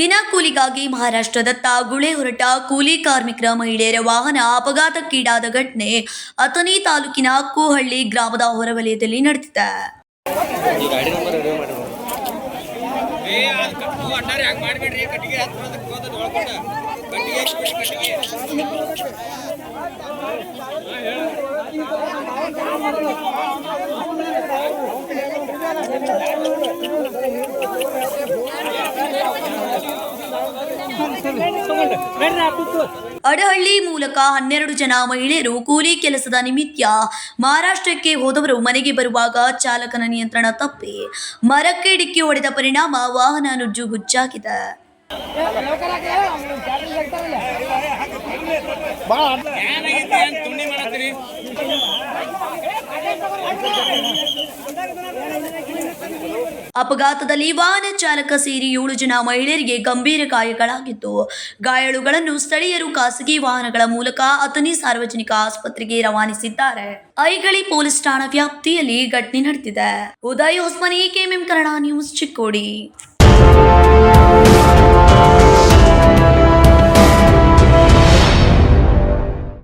ದಿನ ಕೂಲಿಗಾಗಿ ಮಹಾರಾಷ್ಟ್ರದತ್ತ ಗುಳೆ ಹೊರಟ ಕೂಲಿ ಕಾರ್ಮಿಕರ ಮಹಿಳೆಯರ ವಾಹನ ಅಪಘಾತಕ್ಕೀಡಾದ ಘಟನೆ ಅಥಣಿ ತಾಲೂಕಿನ ಕೂಹಳ್ಳಿ ಗ್ರಾಮದ ಹೊರವಲಯದಲ್ಲಿ ನಡೆದಿದೆ. ಅಡಹಳ್ಳಿ ಮೂಲಕ ಹನ್ನೆರಡು ಜನ ಮಹಿಳೆಯರು ಕೂಲಿ ಕೆಲಸದ ನಿಮಿತ್ತ ಮಹಾರಾಷ್ಟ್ರಕ್ಕೆ ಹೋದವರು ಮನೆಗೆ ಬರುವಾಗ ಚಾಲಕನ ನಿಯಂತ್ರಣ ತಪ್ಪಿ ಮರಕ್ಕೆ ಡಿಕ್ಕಿ ಹೊಡೆದ ಪರಿಣಾಮ ವಾಹನ ನುಜ್ಜು ಹುಚ್ಚಾಗಿದೆ. ಅಪಘಾತದಲ್ಲಿ ವಾಹನ ಚಾಲಕ ಸೇರಿ ಏಳು ಜನ ಮಹಿಳೆಯರಿಗೆ ಗಂಭೀರ ಗಾಯಗಳಾಗಿದ್ದು ಗಾಯಾಳುಗಳನ್ನು ಸ್ಥಳೀಯರು ಖಾಸಗಿ ವಾಹನಗಳ ಮೂಲಕ ಅತನಿ ಸಾರ್ವಜನಿಕ ಆಸ್ಪತ್ರೆಗೆ ರವಾನಿಸಿದ್ದಾರೆ. ಐಗಳಿ ಪೊಲೀಸ್ ಠಾಣಾ ವ್ಯಾಪ್ತಿಯಲ್ಲಿ ಘಟನೆ ನಡೆದಿದೆ. Uday Hosmani, KMM Kannada news Chikkodi.